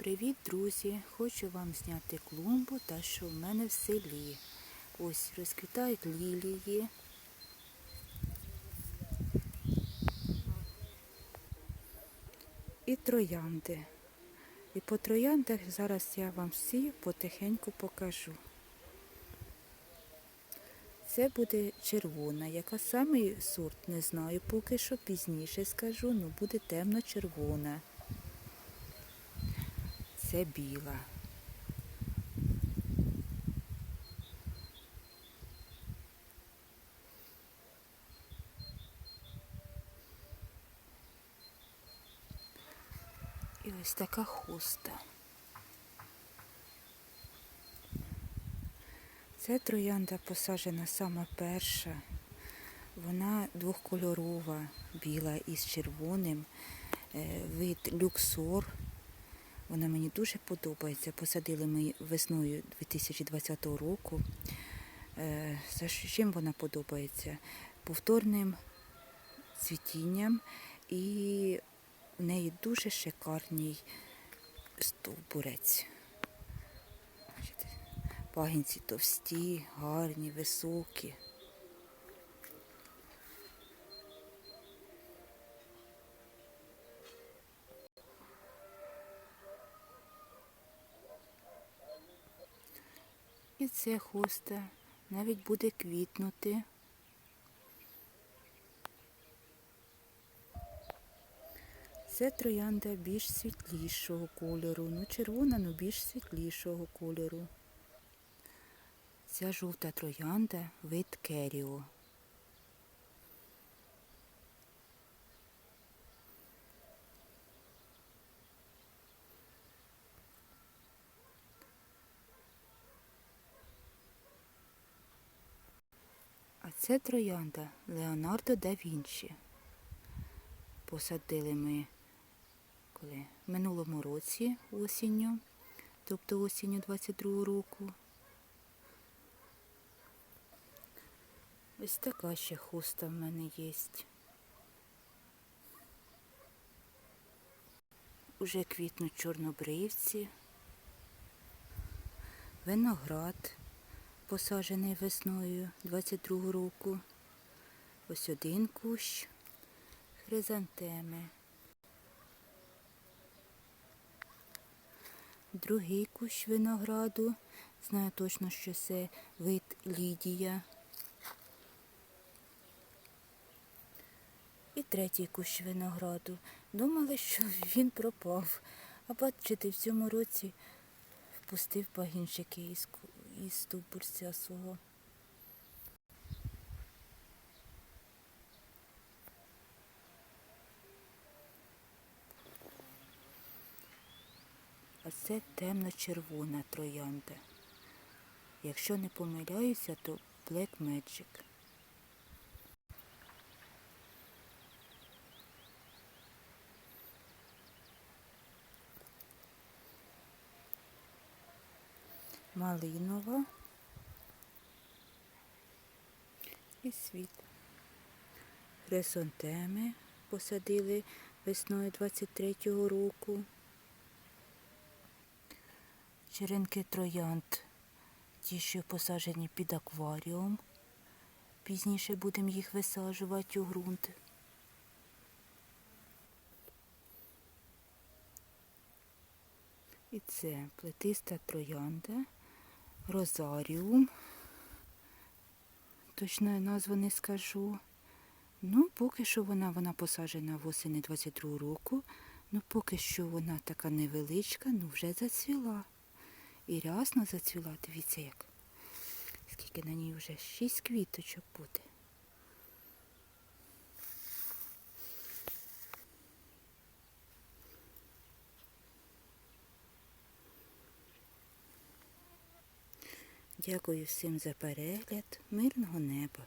Привіт, друзі! Хочу вам зняти клумбу та що в мене в селі. Ось розквітають лілії. І троянди. І по трояндах зараз я вам всі потихеньку покажу. Це буде червона. Яка саме сорт, не знаю, поки що пізніше скажу, але буде темно-червона. Це біла. І ось така хуста. Це троянда посаджена сама перша. Вона двохкольорова, біла із червоним. Е, Вид люксор. Вона мені дуже подобається. Посадили ми весною 2020 року. Е, За чим вона подобається? Повторним цвітінням і в неї дуже шикарний стовбурець. Пагінці товсті, гарні, високі. І це хоста навіть буде квітнути. Це троянда більш світлішого кольору. Ну, червона, ну більш світлішого кольору. Ця жовта троянда вид керіо. Це троянда Леонардо да Вінчі. Посадили ми коли? Минулому році осінню, тобто осінню 22 року. Ось така ще хуста в мене є. Уже квітнуть чорнобривці, виноград посаджений весною 22 року. Ось один кущ, хризантеми. Другий кущ винограду. Знаю точно, що це вид Лідія. І третій кущ винограду. Думали, що він пропав. А бачите, в цьому році впустив пагінчики із, ку- ступорця свого. А це темно-червона троянда. Якщо не помиляюся, то Black Magic. Малинова і світ. Хресонтеми посадили весною 23-го року. Черенки троянд, ті, що посаджені під акваріум. Пізніше будемо їх висаджувати у ґрунт. І це плетиста троянда, розаріум. Точної назви не скажу. Ну, поки що вона, вона посаджена восени 22 року. Ну, поки що вона така невеличка, ну вже зацвіла. І рясно зацвіла, дивіться як. Скільки на ній вже шість квіточок буде. Дякую всім за перегляд. Мирного неба.